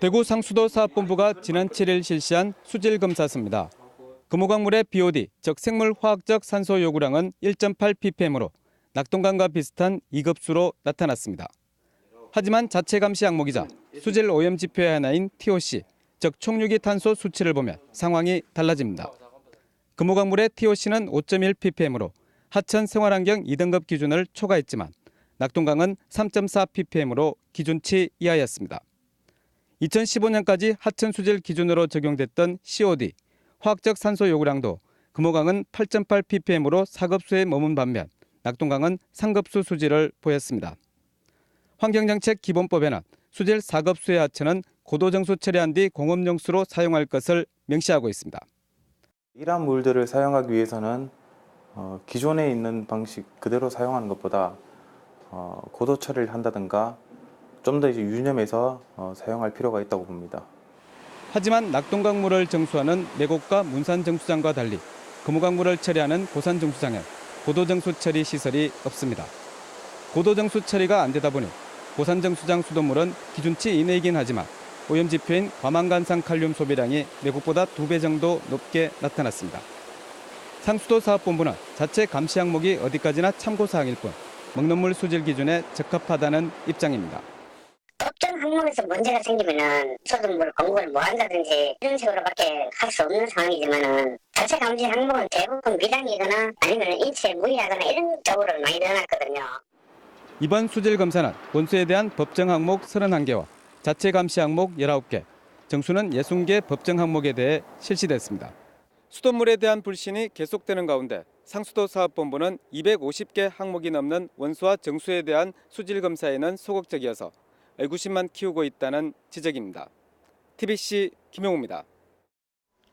대구 상수도 사업본부가 지난 7일 실시한 수질 검사서입니다. 금호광물의 BOD, 즉 생물화학적 산소 요구량은 1.8 ppm으로 낙동강과 비슷한 2급수로 나타났습니다. 하지만 자체 감시 항목이자 수질 오염 지표의 하나인 TOC, 즉 총유기 탄소 수치를 보면 상황이 달라집니다. 금호광물의 TOC는 5.1 ppm으로 하천 생활환경 2등급 기준을 초과했지만 낙동강은 3.4 ppm으로 기준치 이하였습니다. 2015년까지 하천 수질 기준으로 적용됐던 COD, 화학적 산소 요구량도 금호강은 8.8 ppm으로 4급수에 머문 반면 낙동강은 3급수 수질을 보였습니다. 환경정책 기본법에는 수질 4급수의 하천은 고도정수 처리한 뒤 공업용수로 사용할 것을 명시하고 있습니다. 이러한 물들을 사용하기 위해서는 어, 기존에 있는 방식 그대로 사용하는 것보다 어, 고도 처리를 한다든가 좀 더 이제 유념해서 어, 사용할 필요가 있다고 봅니다. 하지만 낙동강물을 정수하는 매곡과 문산 정수장과 달리 금호강물을 처리하는 고산 정수장엔 고도 정수 처리 시설이 없습니다. 고도 정수 처리가 안 되다 보니 고산 정수장 수돗물은 기준치 이내이긴 하지만 오염 지표인 과망간산 칼륨 소비량이 매국보다 두 배 정도 높게 나타났습니다. 상수도 사업본부는 자체 감시 항목이 어디까지나 참고 사항일 뿐 먹는 물 수질 기준에 적합하다는 입장입니다. 항목에서 문제가 생기면은 소득물 공급을 뭐 한다든지 이런 식으로밖에 할 수 없는 상황이지만은 자체 감지 항목은 대부분 미당이거나 아니면 인체에 무리하거나 이런 쪽으로 많이 늘어났거든요. 이번 수질 검사는 원수에 대한 법정 항목 31개와 자체 감시 항목 19개, 정수는 60개 법정 항목에 대해 실시됐습니다. 수돗물에 대한 불신이 계속되는 가운데 상수도 사업본부는 250개 항목이 넘는 원수와 정수에 대한 수질 검사에는 소극적이어서 의구심만 키우고 있다는 지적입니다. TBC 김용우입니다.